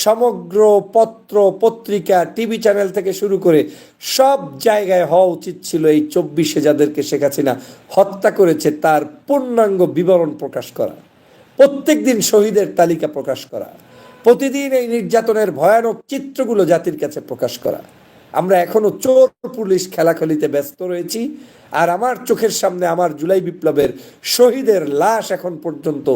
সমগ্র পত্র, পত্রিকা, টিভি চ্যানেল থেকে শুরু করে সব জায়গায় হওয়া উচিত ছিল এই চব্বিশে যাদেরকে শেখ হাসিনা হত্যা করেছে, তার পূর্ণাঙ্গ বিবরণ প্রকাশ করা। প্রত্যেক দিন শহীদের তালিকা প্রকাশ করা। প্রতিদিন এই নির্যাতনের ভয়ানক চিত্রগুলো জাতির কাছে প্রকাশ করা। আমরা এখনও চোর, পুলিশ, খেলাখেলিতে ব্যস্ত রয়েছি আর আমার চোখের সামনে আমার জুলাই বিপ্লবের শহীদের লাশ এখন পর্যন্ত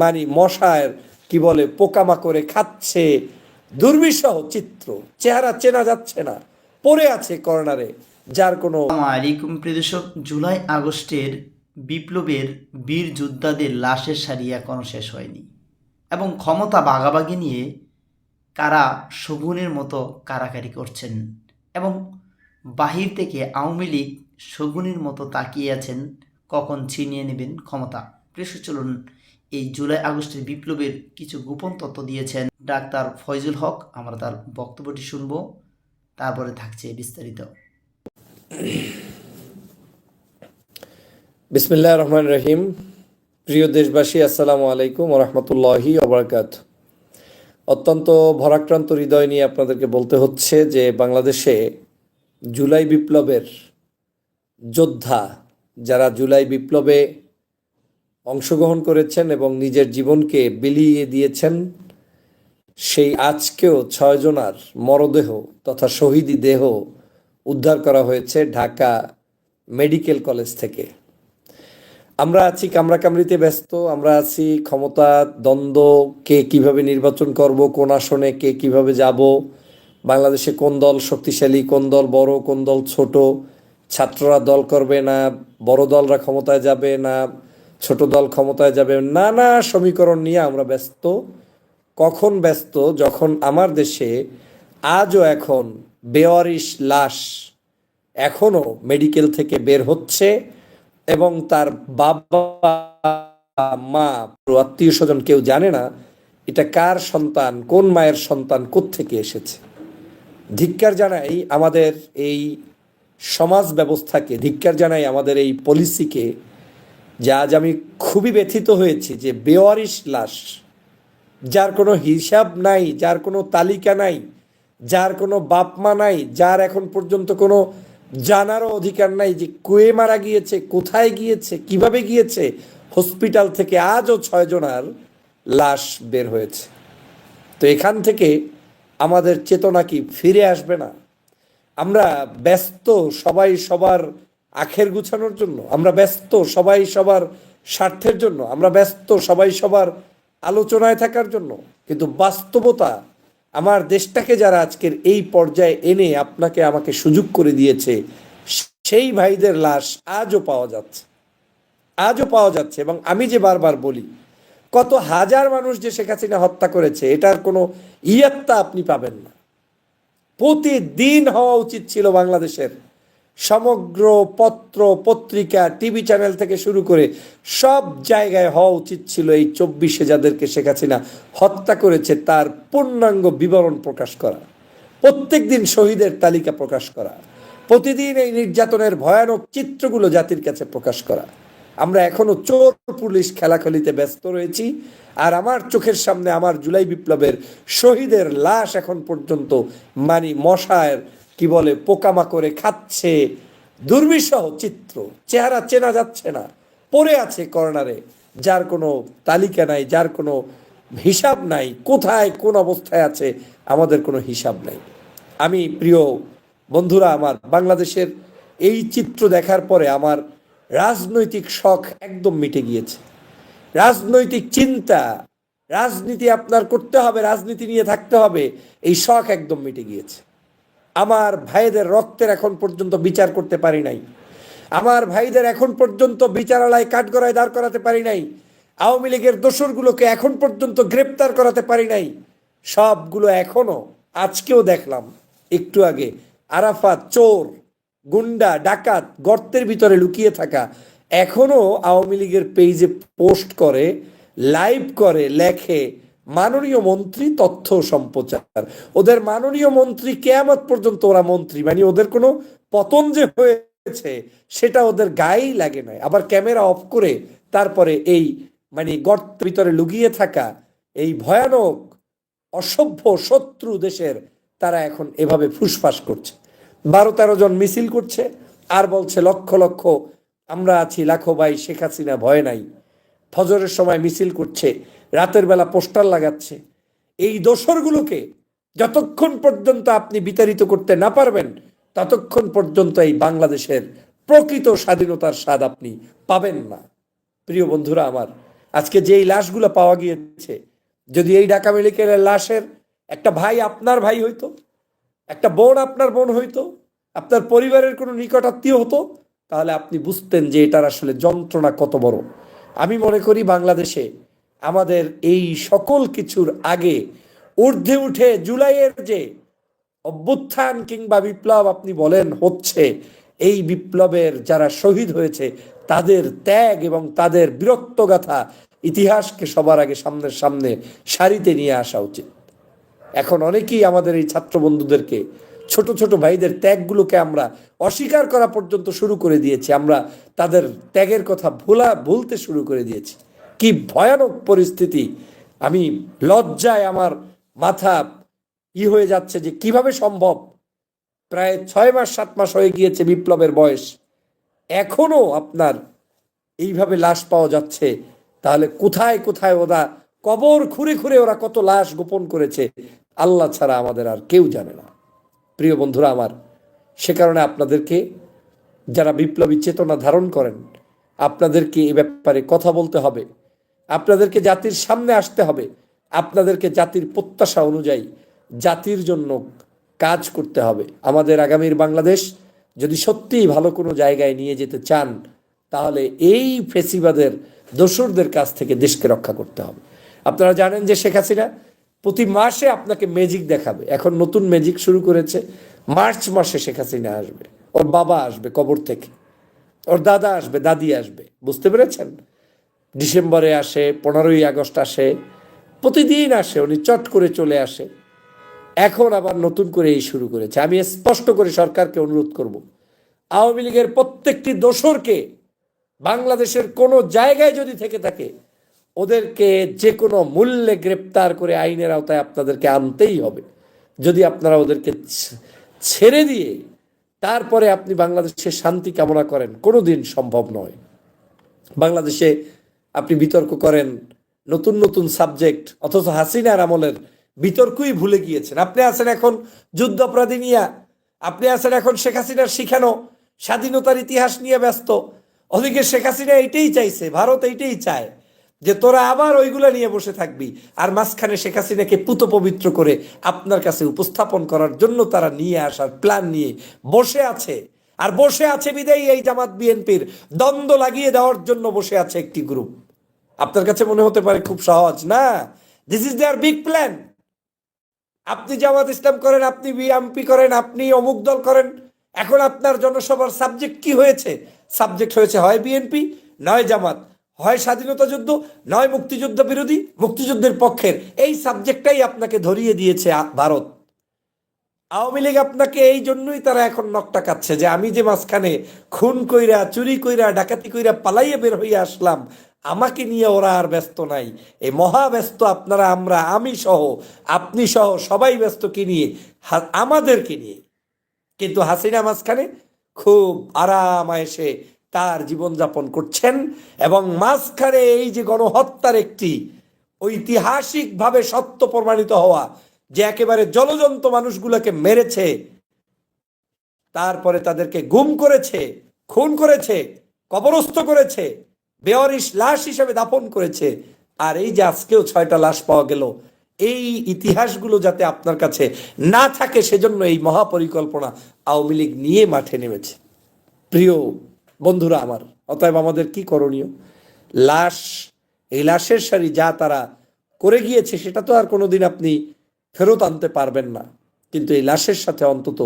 মানি মশায়ের কি বলে, পোকামাকড়ে খাচ্ছে। দুর্বিষহ চিত্র, চেহারা চেনা যাচ্ছে না, পড়ে আছে কর্নারে, যার কোনো আলাইকুম প্রিয় জুলাই আগস্টের বিপ্লবের বীর যোদ্ধাদের লাশের সারি এখনও শেষ হয়নি। এবং ক্ষমতা বাগাবাগি নিয়ে কারা শগুনের মতো কারাকারি করছেন এবং বাহির থেকে আওয়ামী লীগ শগুনের মতো তাকিয়ে আছেন, কখন ছিনিয়ে নেবেন ক্ষমতা? প্রিয় চলুন এই জুলাই আগস্টের বিপ্লবের কিছু গোপন তথ্য দিয়েছেন ডাক্তার ফয়জুল হক। আমরা তার বক্তব্যটি শুনব। তারপরে থাকছে বিস্তারিত। বিসমিল্লাহ রহমান রহিম। প্রিয় দেশবাসী, আসসালামু আলাইকুম রহমতুল্লাহি অবরাকাত অত্যন্ত ভরাক্রান্ত হৃদয় নিয়ে আপনাদেরকে বলতে হচ্ছে যে বাংলাদেশে জুলাই বিপ্লবের যোদ্ধা, যারা জুলাই বিপ্লবে অংশগ্রহণ করেছেন এবং নিজের জীবনকে বিলিয়ে দিয়েছেন। সেই আজকেও ছয়জনার মরদেহ তথা শহীদি দেহ উদ্ধার করা হয়েছে ঢাকা মেডিকেল কলেজ থেকে। আমরা আছি কামড়াকামড়িতে ব্যস্ত, আমরা আছি ক্ষমতা, দ্বন্দ্ব, কে কীভাবে নির্বাচন করব, কোন আসনে কে কীভাবে যাব, বাংলাদেশে কোন দল শক্তিশালী, কোন দল বড়, কোন দল ছোট, ছাত্ররা দল করবে না, বড় দলরা ক্ষমতায় যাবে না ছোট দল ক্ষমতায় যাবে, নানা সমীকরণ নিয়ে আমরা ব্যস্ত। কখন ব্যস্ত? যখন আমার দেশে আজও এখন বেওয়ারিশ লাশ এখনও মেডিকেল থেকে বের হচ্ছে এবং তার বাবা, মা, আত্মীয় স্বজন কেউ জানে না, এটা কার সন্তান, কোন মায়ের সন্তান থেকে এসেছে? ধিক্কার জানাই আমাদের এই সমাজ ব্যবস্থাকে, ধিক্কার জানাই আমাদের এই পলিসিকে যে আজ আমি খুবই ব্যথিত হয়েছি যে বেওয়ারিশ লাশ, যার কোনো হিসাব নাই, যার কোনো তালিকা নাই, যার কোনো বাপমা নাই, যার এখন পর্যন্ত কোনো জানারও অধিকার নাই যে কুয়ে মারা গিয়েছে, কোথায় গিয়েছে, কীভাবে গিয়েছে, হসপিটাল থেকে আজও ছয়জনার লাশ বের হয়েছে। তো এখান থেকে আমাদের চেতনা কি ফিরে আসবে না? আমরা ব্যস্ত, সবাই সবার আখের গুছানোর জন্য, আমরা ব্যস্ত সবাই সবার স্বার্থের জন্য, আমরা ব্যস্ত সবাই সবার আলোচনায় থাকার জন্য, কিন্তু বাস্তবতা আমার দেশটাকে যারা আজকের এই পর্যায়ে এনে আপনাকে আমাকে সুযোগ করে দিয়েছে, সেই ভাইদের লাশ আজও পাওয়া যাচ্ছে, আজও পাওয়া যাচ্ছে এবং আমি যে বারবার বলি, কত হাজার মানুষ যে শেখ হাসিনা হত্যা করেছে, এটার কোনো ইয়াত্তা আপনি পাবেন না। প্রতিদিন হওয়া উচিত ছিল বাংলাদেশের সমগ্র পত্র, পত্রিকা, টিভি চ্যানেল থেকে শুরু করে সব জায়গায় হওয়া উচিত ছিল এই চব্বিশে যাদেরকে শেখ হাসিনা হত্যা করেছে, তার পূর্ণাঙ্গ বিবরণ প্রকাশ করা। প্রত্যেক দিন শহীদের তালিকা প্রকাশ করা। প্রতিদিন এই নির্যাতনের ভয়ানক চিত্রগুলো জাতির কাছে প্রকাশ করা। আমরা এখনও চোর, পুলিশ, খেলাখেলিতে ব্যস্ত রয়েছি আর আমার চোখের সামনে আমার জুলাই বিপ্লবের শহীদের লাশ এখন পর্যন্ত মানি মশায়ের কি বলে, পোকামাকড়ে খাচ্ছে। দুর্বিষহ চিত্র, চেহারা চেনা যাচ্ছে না। পড়ে আছে কর্নারে, যার কোনো তালিকা নাই, যার কোনো হিসাব নাই, কোথায়, কোন অবস্থায় আছে, আমাদের কোনো হিসাব নাই। আমি, প্রিয় বন্ধুরা, আমার বাংলাদেশের এই চিত্র দেখার পরে আমার রাজনৈতিক শখ একদম মিটে গিয়েছে। রাজনৈতিক চিন্তা, রাজনীতি আপনার করতে হবে, রাজনীতি নিয়ে থাকতে হবে, এই শখ একদম মিটে গিয়েছে। আমার ভাইদের রক্তের এখন পর্যন্ত বিচার করতে পারি নাই। আমার ভাইদের এখন পর্যন্ত বিচারালয় কাঠগড়ায় দাঁড় করাতে পারি নাই। আওয়ামী লীগের দোসরগুলোকে এখন পর্যন্ত গ্রেপ্তার করাতে পারি নাই। সবগুলো এখনও আজকেও দেখলাম। একটু আগে আরাফাত, চোর, গুন্ডা, ডাকাত, গর্তের ভিতরে লুকিয়ে থাকা এখনও আওয়ামী লীগের পেজে পোস্ট করে, লাইভ করে, লেখে মাননীয় মন্ত্রী তথ্য সম্প্রচার। ওদের মাননীয় মন্ত্রী কেয়ামত পর্যন্ত ওরা মন্ত্রী মানে ওদের কোনো পতন যে হয়েছে সেটা ওদের গায়েই লাগে নাই। আবার ক্যামেরা অফ করে তারপরে এই মানে গর্ত ভিতরে লুকিয়ে থাকা এই ভয়ানক, অসভ্য শত্রু দেশের তারা এখন এভাবে ফুসফাস করছে। বারো তেরো জন মিছিল করছে আর বলছে, লক্ষ লক্ষ, আমরা আছি, লাখো ভাই শেখ হাসিনা ভয় নাই। ফজরের সময় মিছিল করছে। রাতের বেলা পোস্টার লাগাচ্ছে। এই দোসরগুলোকে যতক্ষণ পর্যন্ত আপনি বিতাড়িত করতে না পারবেন, ততক্ষণ পর্যন্ত এই বাংলাদেশের প্রকৃত স্বাধীনতার স্বাদ আপনি পাবেন না। প্রিয় বন্ধুরা আমার, আজকে যে এই লাশগুলো পাওয়া গিয়েছে, যদি এই ঢাকা মেডিকেলের লাশের একটা ভাই আপনার ভাই হইতো, একটা বোন আপনার বোন হইতো, আপনার পরিবারের কোনো নিকটাত্মীয় হতো, তাহলে আপনি বুঝতেন যে এটার আসলে যন্ত্রণা কত বড়। আমি মনে করি বাংলাদেশে আমাদের এই সকল কিছুর আগে ঊর্ধ্বে উঠে জুলাইয়ের যে অভ্যুত্থান কিংবা বিপ্লব আপনি বলেন হচ্ছে, এই বিপ্লবের যারা শহীদ হয়েছে, তাদের ত্যাগ এবং তাদের বীরত্বগাথা ইতিহাসকে সবার আগে সামনের সামনে সারিতে নিয়ে আসা উচিত। এখন অনেকেই আমাদের এই ছাত্র বন্ধুদেরকে, ছোট ছোট ভাইদের ত্যাগগুলোকে আমরা অস্বীকার করা পর্যন্ত শুরু করে দিয়েছি। আমরা তাদের ত্যাগের কথা ভোলা, ভুলতে শুরু করে দিয়েছি। কি ভয়ানক পরিস্থিতি। আমি লজ্জায় আমার মাথা ই হয়ে যাচ্ছে যে কীভাবে সম্ভব? প্রায় ছয় মাস, সাত মাস হয়ে গিয়েছে বিপ্লবের বয়স। এখনও আপনার এইভাবে লাশ পাওয়া যাচ্ছে। তাহলে কোথায় কোথায় ওরা কবর খুঁড়ে খুঁড়ে ওরা কত লাশ গোপন করেছে? আল্লাহ ছাড়া আমাদের আর কেউ জানে না। প্রিয় বন্ধুরা আমার, সে কারণে আপনাদেরকে, যারা বিপ্লবী চেতনা ধারণ করেন, আপনাদেরকে এ ব্যাপারে কথা বলতে হবে। আপনাদেরকে জাতির সামনে আসতে হবে। আপনাদেরকে জাতির প্রত্যাশা অনুযায়ী জাতির জন্য কাজ করতে হবে। আমাদের আগামীর বাংলাদেশ যদি সত্যিই ভালো কোনো জায়গায় নিয়ে যেতে চান, তাহলে এই ফেসিবাদের দোসরদের কাছ থেকে দেশকে রক্ষা করতে হবে। আপনারা জানেন যে শেখ হাসিনা প্রতি মাসে আপনাকে ম্যাজিক দেখাবে। এখন নতুন ম্যাজিক শুরু করেছে, মার্চ মাসে শেখ হাসিনা আসবে। ওর বাবা আসবে কবর থেকে। ওর দাদা আসবে, দাদি আসবে। বুঝতে পেরেছেন? ডিসেম্বরে আসে, পনেরোই আগস্ট আসে, প্রতিদিন আসে, উনি চট করে চলে আসে। এখন আবার নতুন করে এই শুরু করেছে। আমি স্পষ্ট করে সরকারকে অনুরোধ করব, আওয়ামী লীগের প্রত্যেকটি দোসরকে, বাংলাদেশের কোনো জায়গায় যদি থেকে থাকে, ওদেরকে যে কোনো মূল্যে গ্রেপ্তার করে আইনের আওতায় আপনাদেরকে আনতেই হবে। যদি আপনারা ওদেরকে ছেড়ে দিয়ে তারপরে আপনি বাংলাদেশের শান্তি কামনা করেন কোনো দিন সম্ভব নয়। বাংলাদেশে আপনি বিতর্ক করেন, নতুন নতুন সাবজেক্ট অথচ হাসিনার আমলের বিতর্কই ভুলে গিয়েছেন। আপনি আছেন এখন যুদ্ধ অপরাধী নিয়ে আপনি আছেন এখন শেখ হাসিনার শিখানো স্বাধীনতার ইতিহাস নিয়ে ব্যস্ত। ওদিকে শেখ হাসিনা এইটাই চাইছে, ভারত এইটাই চায় যে তোরা আবার ওইগুলা নিয়ে বসে থাকবি আর মাঝখানে শেখ হাসিনাকে পুত পবিত্র করে আপনার কাছে উপস্থাপন করার জন্য তারা নিয়ে আসার প্ল্যান নিয়ে বসে আছে। আর বসে আছে বিদায়ী এই জামাত বিএনপির, দ্বন্দ্ব লাগিয়ে দেওয়ার জন্য বসে আছে একটি গ্রুপ আপনার কাছে মনে হতে পারে খুব সহজ। না this is their big plan আপনি জামাত ইসলাম করেন, আপনি বিএমপি করেন, আপনি অমুক দল করেন, এখন আপনার জনসভার সাবজেক্ট কি হয়েছে? সাবজেক্ট হয়েছে হয় বিএনপি, নয় জামাত। হয় স্বাধীনতা যুদ্ধ, নয় মুক্তিযুদ্ধ বিরোধী, মুক্তিযুদ্ধের পক্ষের। এই সাবজেক্টটাই আপনাকে ধরিয়ে দিয়েছে ভারত। আওয়ামী লীগ আপনাকে এই জন্যই তারা এখন নকটা কাচ্ছে যে আমি যে মাঝখানে খুন কইরা, চুরি কইরা, ডাকাতি কইরা পালাইয়ে বের হইয়া আসলাম আমাকে নিয়ে ওরা আর ব্যস্ত নাই। এই মহা ব্যস্ত আপনারা, আমরা, আমি সহ, আপনি সহ সবাই ব্যস্ত কি নিয়ে আমাদেরকে নিয়ে। কিন্তু হাসিনা মাঝখানে খুব আরাম এসে তার জীবনযাপন করছেন এবং মাঝখানে এই যে গণহত্যার একটি ঐতিহাসিকভাবে সত্য প্রমাণিত হওয়া যে একেবারে জলজন্ত মানুষগুলোকে মেরেছে, তারপরে তাদেরকে গুম করেছে, খুন করেছে, কবরস্থ করেছে বেওয়ারিশ লাশ হিসেবে দাফন করেছে। আর এই যে আজকেও ছয়টা লাশ পাওয়া গেল, এই ইতিহাসগুলো যাতে আপনার কাছে না থাকে, সেজন্য এই মহাপরিকল্পনা আওয়ামী লীগ নিয়ে মাঠে নেমেছে। প্রিয় বন্ধুরা আমার, অতএব আমাদের কি করণীয়? লাশ, এই লাশের সারি যা তারা করে গিয়েছে, সেটা তো আর কোনোদিন আপনি ফেরত আনতে পারবেন না। কিন্তু এই লাশের সাথে অন্তত,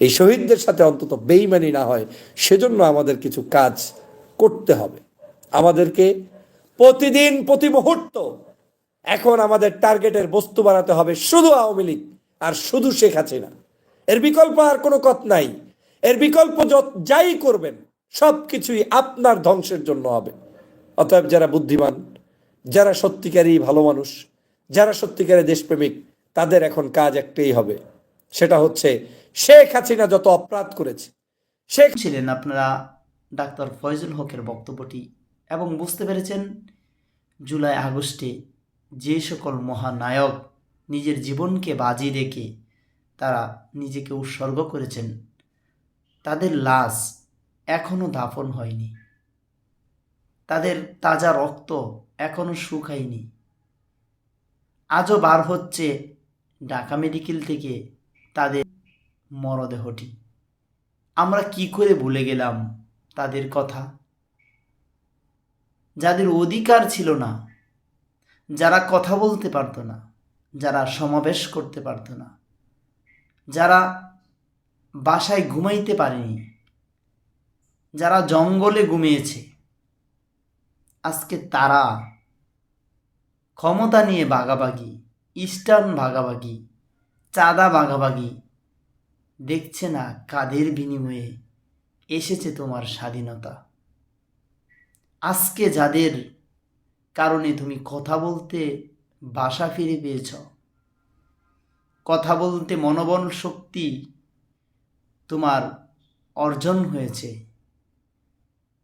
এই শহীদদের সাথে অন্তত বেইমানি না হয়, সেজন্য আমাদের কিছু কাজ করতে হবে। আমাদেরকে প্রতিদিন, প্রতি মুহূর্ত এখন আমাদের টার্গেটের বস্তু বানাতে হবে শুধু আওয়ামী লীগ আর শুধু শেখ হাসিনা। এর বিকল্প আর কোনো কথ নাই। এর বিকল্প যত- যাই করবেন সব কিছুই আপনার ধ্বংসের জন্য হবে। অতএব যারা বুদ্ধিমান, যারা সত্যিকারই ভালো মানুষ, যারা সত্যিকারের দেশপ্রেমিক, তাদের এখন কাজ একটাই হবে। সেটা হচ্ছে শেখ হাসিনা যত অপরাধ করেছে, শেখ ছিলেন আপনারা ডাক্তার ফয়জুল হকের বক্তব্যটি এবং বুঝতে পেরেছেন, জুলাই আগস্টে যে সকল মহানায়ক নিজের জীবনকে বাজি রেখে তারা নিজেকে উৎসর্গ করেছেন, তাদের লাশ এখনও দাফন হয়নি। তাদের তাজা রক্ত এখনও শুকায়নি। আজও বার হচ্ছে ঢাকা মেডিকেল থেকে তাদের মরদেহটি। আমরা কি করে ভুলে গেলাম তাদের কথা? যাদের অধিকার ছিল না, যারা কথা বলতে পারতো না, যারা সমাবেশ করতে পারতো না, যারা বাসায় ঘুমাইতে পারেনি, যারা জঙ্গলে ঘুমিয়েছে, আজকে তারা ক্ষমতা নিয়ে ভাগাভাগি, ইস্টার্ন ভাগাভাগি, চাঁদা ভাগাভাগি দেখছে না কাদের বিনিময়ে এসেছে তোমার স্বাধীনতা। আজকে যাদের কারণে তুমি কথা বলতে বাসা ফিরে পেয়েছ, কথা বলতে মনোবল শক্তি তোমার অর্জন হয়েছে,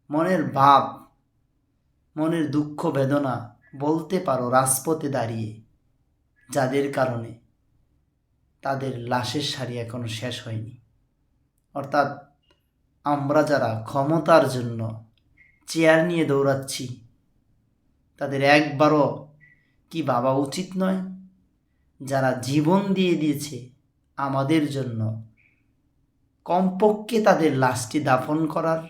মনের ভাব, মনের দুঃখ বেদনা বলতে পারো রাজপথে দাঁড়িয়ে, যাদের কারণে তাদের লাশের সারি এখনও শেষ হয়নি। অর্থাৎ আমরা যারা ক্ষমতার জন্য চেয়ার নিয়ে দৌড়াচ্ছি। তাদের একবারও কি বাবা উচিত নয়? যারা জীবন দিয়ে দিয়েছে আমাদের জন্য, কমপক্ষে তাদের লাশটি দাফন করার